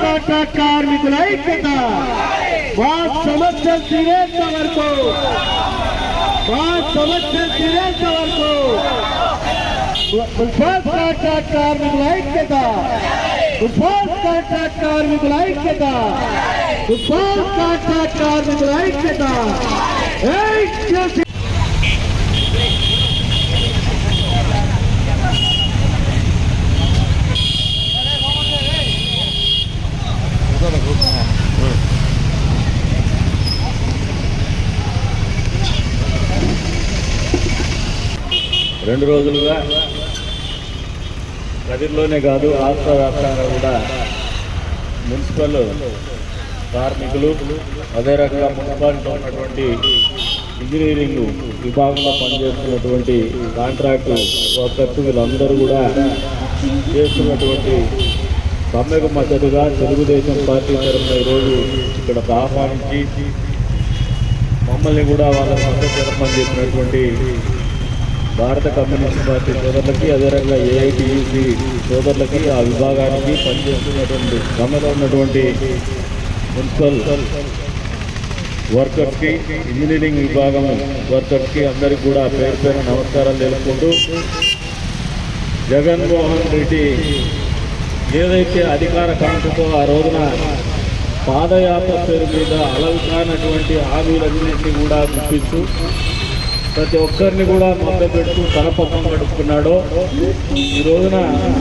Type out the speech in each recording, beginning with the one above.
Contract కార్మికుల ఐక్యత. మా సమస్యలు తీరేంత వరకు మా సమస్యలు తీరేంత వరకు ఉద్భాస్ కాంట్రాక్ట్ కార్మికుల ఐక్యత. ఉద్భాస్ కాంట్రాక్ట్ కార్మికుల ఐక్యత. ఉద్భాస్ కాంట్రాక్ట్ కార్మికుల ఐక్యత ఐక్యత రెండు రోజులుగా కదిర్లోనే కాదు రాష్ట్ర వ్యాప్తంగా కూడా మున్సిపల్ కార్మికులు అదే రకంగా మున్సిపాలిటీ ఉన్నటువంటి ఇంజనీరింగ్ విభాగంలో పనిచేస్తున్నటువంటి కాంట్రాక్టు వర్కర్స్ వీళ్ళందరూ కూడా చేస్తున్నటువంటి సమ్మెకు మద్దతుగా తెలుగుదేశం పార్టీ తరఫున ఈరోజు ఇక్కడ ఆహ్వానించి మమ్మల్ని కూడా వాళ్ళ మద్దతు తెలపమని చెప్పినటువంటి భారత కమ్యూనిస్ట్ పార్టీ సోదరులకి అదేవిధంగా ఏఐటియుసి సోదరులకి ఆ విభాగానికి పనిచేస్తున్నటువంటి సమ్మెలో ఉన్నటువంటి మున్సిపల్ వర్కర్స్కి ఇంజనీరింగ్ విభాగం వర్కర్స్కి అందరికీ కూడా పేరు పేరు నమస్కారాలు తెలుపుకుంటూ జగన్మోహన్ రెడ్డి ఏదైతే అధికార కాంక్షతో ఆ రోజున పాదయాత్ర పేరు మీద అలవి కానటువంటి హామీలన్నింటినీ కూడా గుర్తిస్తూ ప్రతి ఒక్కరిని కూడా మొదలు పెడుతూ తన పక్కన గడుపుకున్నాడో ఈ రోజున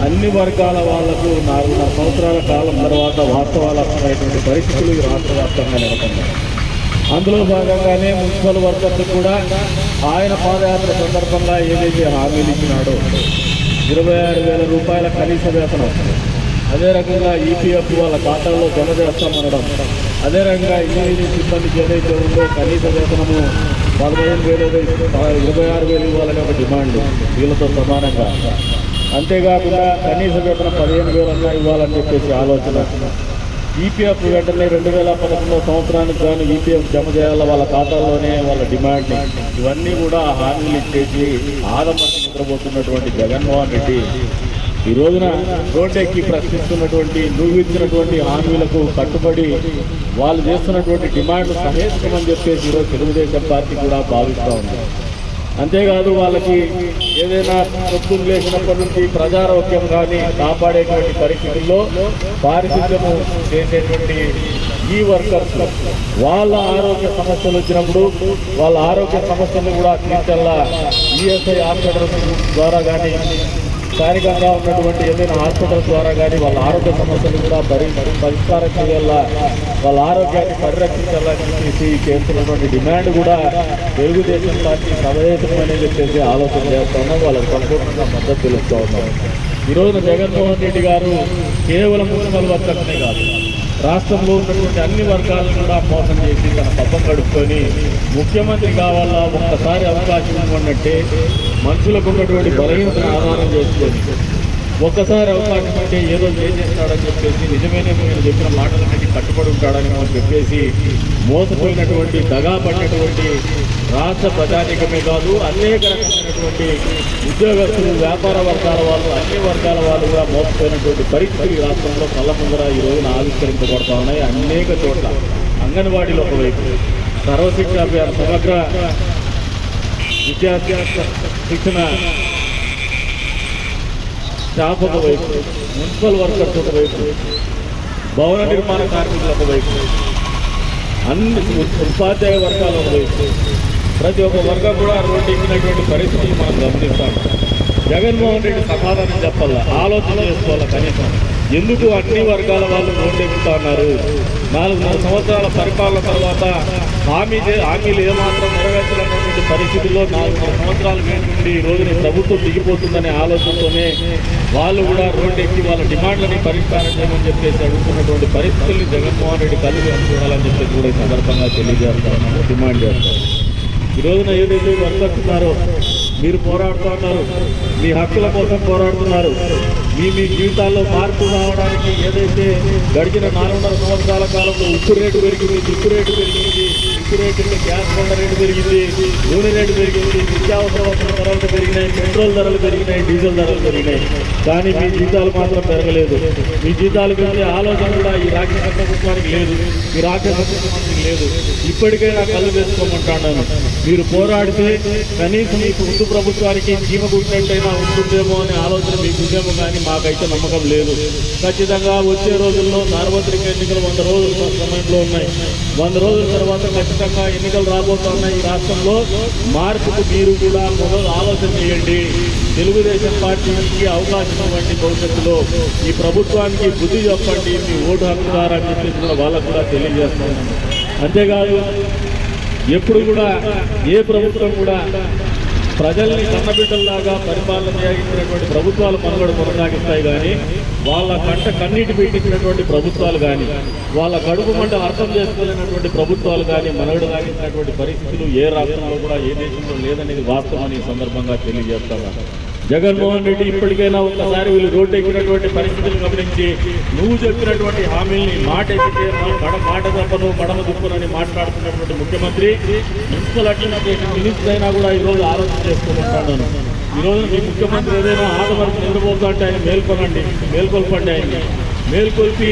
అన్ని వర్గాల వాళ్ళకు నాలుగున్నర సంవత్సరాల కాలం తర్వాత వాస్తవాలు అర్థమైనటువంటి పరిస్థితులు రాష్ట్ర వ్యాప్తంగా నెలకొన్నాయి. అందులో భాగంగానే మున్సిపల్ వర్కర్స్ కూడా ఆయన పాదయాత్ర సందర్భంగా ఏదైతే హామీలు ఇచ్చినాడో ఇరవై ఆరు వేల రూపాయల కనీస వేతనం అదే రకంగా ఈపీఎఫ్ వాళ్ళ ఖాతాల్లో జమ చేస్తామనడం అదే రకంగా ఇంజనీరింగ్ సిబ్బందికి ఏదైతే ఉందో కనీస వేతనము పదహైదు వేలు ఇరవై ఆరు వేలు ఇవ్వాలని ఒక డిమాండ్ వీళ్ళతో సమానంగా. అంతేకాకుండా కనీస వేతనం పదిహేను వేలన్నా ఇవ్వాలని చెప్పేసి ఆలోచన. ఈపీఎఫ్ వెంటనే రెండు వేల పదకొండో సంవత్సరానికి గాను ఈపీఎఫ్ జమ చేయాల వాళ్ళ ఖాతాల్లోనే వాళ్ళ డిమాండ్. ఇవన్నీ కూడా హామీలు ఇచ్చేసి ఆదమర్చి నిద్రపోతున్నటువంటి జగన్మోహన్ రెడ్డి ఈ రోజున రోడ్డెక్కి ప్రశ్నిస్తున్నటువంటి నువ్వు ఇచ్చినటువంటి హామీలకు కట్టుబడి వాళ్ళు చేస్తున్నటువంటి డిమాండ్లు సహేతుకమని చెప్పేసి ఈరోజు తెలుగుదేశం పార్టీ కూడా భావిస్తూ ఉంది. అంతేకాదు వాళ్ళకి ఏదైనా పొద్దున్న లేచినప్పటి నుంచి ప్రజారోగ్యం కానీ కాపాడేటువంటి పరిస్థితుల్లో పారిశుద్ధ్యము చేసేటువంటి ఈ వర్కర్స్ వాళ్ళ ఆరోగ్య సమస్యలు వచ్చినప్పుడు వాళ్ళ ఆరోగ్య సమస్యలు కూడా తీర్చల్లా ఈఎస్ఐ హాస్పిటల్ ద్వారా కానీ స్థానికంగా ఉన్నటువంటి ఏదైనా హాస్పిటల్ ద్వారా కానీ వాళ్ళ ఆరోగ్య సమస్యలు కూడా పరి పరిష్కారం చేయాలా? వాళ్ళ ఆరోగ్యాన్ని పరిరక్షించాలని చెప్పేసి చేస్తున్నటువంటి డిమాండ్ కూడా తెలుగుదేశం పార్టీ సవయేతమని చెప్పేసి ఆలోచన చేస్తున్నాం. వాళ్ళకి సంపూర్ణంగా మద్దతు తెలుస్తూ ఉన్నాం. ఈరోజు జగన్మోహన్ రెడ్డి గారు కేవలం మున్సిపల్ వర్కర్స్నే కాదు. రాష్ట్రంలో ఉన్నటువంటి అన్ని వర్గాలను కూడా మోసం చేసి తన పబ్బం గడుపుకొని ముఖ్యమంత్రి కావాలా ఒక్కసారి అవకాశం ఇవ్వనంటే మనుషులకు ఉన్నటువంటి బలహీనతను ఆధారం చేసుకొని ఒక్కసారి అవకాశం అంటే ఏదో చేసేస్తాడని చెప్పేసి నిజమేనే మీరు చెప్పిన మాటలన్నిటి కట్టుబడి ఉంటాడని మనం చెప్పేసి మోసపోయినటువంటి దగా పడినటువంటి రాష్ట్ర ప్రజానికమే కాదు అనేక రకమైనటువంటి ఉద్యోగస్తులు వ్యాపార వర్గాల వాళ్ళు అన్ని వర్గాల వాళ్ళు కూడా మోసపోయినటువంటి పరిస్థితి రాష్ట్రంలో కళ్ళ ముందర ఈ రోజున ఆవిష్కరించబడతా ఉన్నాయి అనేక చోట్ల. అంగన్వాడీలో ఒకవైపు సర్వశిక్ష అభియాన్ సమగ్ర విద్యార్థి శిక్షణ స్టాఫ్ ఒకవైపు మున్సిపల్ వర్కర్స్ ఒకవైపు భవన నిర్మాణ కార్మికులు ఒకవైపు అన్ని ఉపాధ్యాయ వర్గాలు ఒకవైపు ప్రతి ఒక్క వర్గం కూడా రోడ్డు ఎక్కినటువంటి పరిస్థితులు మనం గమనిస్తాం. జగన్మోహన్ రెడ్డి సమాధానం చెప్పాలా? ఆలోచన చేసుకోవాలా కనీసం? ఎందుకు అన్ని వర్గాల వాళ్ళు రోడ్డు ఎక్కుతా ఉన్నారు? నాలుగున్నర సంవత్సరాల పరిపాలన తర్వాత హామీ హామీలు ఏమాత్రం నెరవేర్చాలన్నటువంటి పరిస్థితుల్లో నాలుగున్నర సంవత్సరాలు నుండి ఈ రోజున ప్రభుత్వం దిగిపోతుందనే ఆలోచనతోనే వాళ్ళు కూడా రోడ్డు ఎక్కి వాళ్ళ డిమాండ్లని పరిష్కారం చేయమని చెప్పేసి అడుగుతున్నటువంటి పరిస్థితుల్ని జగన్మోహన్ రెడ్డి కలిగి అనుకోవాలని చెప్పేసి కూడా ఈ సందర్భంగా తెలియజేస్తా డిమాండ్ చేస్తారు ఈ రోజున ఏదైతే వర్కర్స్ ఉన్నారో మీరు పోరాడుతూ ఉన్నారు. మీ హక్కుల కోసం పోరాడుతున్నారు. మీ మీ జీవితాల్లో మార్పు రావడానికి ఏదైతే గడిచిన నాలుగున్నర సంవత్సరాల కాలంలో ఉప్పు రేటు పెరిగింది దిక్కు రేటు పెరిగింది ఉప్పు రేటు గ్యాస్ బండ రేటు పెరిగింది నూనె రేటు పెరిగింది నిత్యావసర వస్తువుల ధరలు పెరిగినాయి పెట్రోల్ ధరలు పెరిగినాయి డీజిల్ ధరలు పెరిగినాయి. కానీ మీ జీతాలు మాత్రం పెరగలేదు. మీ జీతాలు పెరిగే ఆలోచన కూడా ఈ రాష్ట్ర ప్రభుత్వానికి లేదు. ఈ రాష్ట్ర ప్రభుత్వానికి లేదు. ఇప్పటికైనా కళ్ళు వేసుకోమంటాను మీరు పోరాడితే కనీసం మీకు ముందు ప్రభుత్వానికి చీమ కుట్టినట్టయినా ఉంటుందేమో అనే ఆలోచన మీకు ఉందేమో కానీ మాకైతే నమ్మకం లేదు. ఖచ్చితంగా వచ్చే రోజుల్లో సార్వత్రిక ఎన్నికలు వంద రోజుల సమయంలో ఉన్నాయి. వంద రోజుల తర్వాత ఖచ్చితంగా ఎన్నికలు రాబోతున్నాయి ఈ రాష్ట్రంలో. మార్పుకు మీరు కూడా మొదలు ఆలోచన చేయండి. తెలుగుదేశం పార్టీకి అవకాశం ఇవ్వండి భవిష్యత్తులో ఈ ప్రభుత్వానికి బుద్ధి చెప్పండి మీ ఓటు హక్కుదారని చెప్పేసి కూడా వాళ్ళకు కూడా తెలియజేస్తున్నాను. అంతేకాదు ఎప్పుడు కూడా ఏ ప్రభుత్వం కూడా ప్రజల్ని కన్నబిడ్డల్లాగా పరిపాలన చేయించినటువంటి ప్రభుత్వాలు మనుగడ కొనసాగిస్తాయి కానీ వాళ్ళ కంట కన్నీటి పెట్టించినటువంటి ప్రభుత్వాలు కానీ వాళ్ళ కడుపు మంట అర్థం చేసుకోలేనటువంటి ప్రభుత్వాలు కానీ మనుగడ సాగించినటువంటి పరిస్థితులు ఏ రాష్ట్రంలో కూడా ఏ దేశంలో లేదనేది వాస్తవం ఈ సందర్భంగా తెలియజేస్తాను. జగన్మోహన్ రెడ్డి ఇప్పటికైనా ఒక్కసారి వీళ్ళు రోడ్డు ఎక్కినటువంటి పరిస్థితులు గమనించి నువ్వు చెప్పినటువంటి హామీల్ని మాట ఎక్కితే మడ మాట తప్పను మడమ దుప్పనని మాట్లాడుతున్నటువంటి ముఖ్యమంత్రి మున్సిపల్ అడ్మినిస్ట్రేషన్ మినిస్టర్ అయినా కూడా ఈ రోజు ఆలోచన చేసుకోమంటున్నాను ఈ రోజు మీ ముఖ్యమంత్రి ఏదైనా ఆదవరకు నిద్రపోతుంటే ఆయన మేల్కొనండి మేల్కొల్పండి ఆయన్ని. మేల్కొల్పి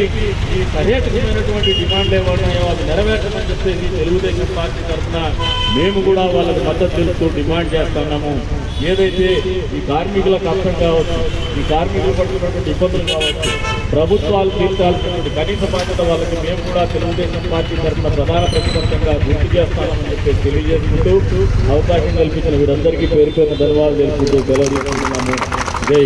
ఈ సహేతుకమైనటువంటి డిమాండ్లు ఏమన్నాయో అవి నెరవేర్చమని చెప్పేసి తెలుగుదేశం పార్టీ తరఫున మేము కూడా వాళ్ళకి మద్దతు తెలుపుతూ డిమాండ్ చేస్తున్నాము. ఏదైతే ఈ కార్మికులకు అర్థం కావచ్చు ఈ కార్మికులు పడుతున్నటువంటి ఇబ్బందులు కావచ్చు ప్రభుత్వాలు తీర్చాల్సినటువంటి కనీస బాధ్యత వాళ్ళకి మేము కూడా తెలుగుదేశం పార్టీ తరఫున ప్రధాన ప్రతిపక్షంగా గుర్తు చేస్తామని చెప్పేసి తెలియజేసుకుంటూ అవకాశం కల్పించిన వీరందరికీ పేరు పేరున ధన్యవాదాలు తెలుపుకుంటూ సెలవు తీసుకుంటున్నాము. జై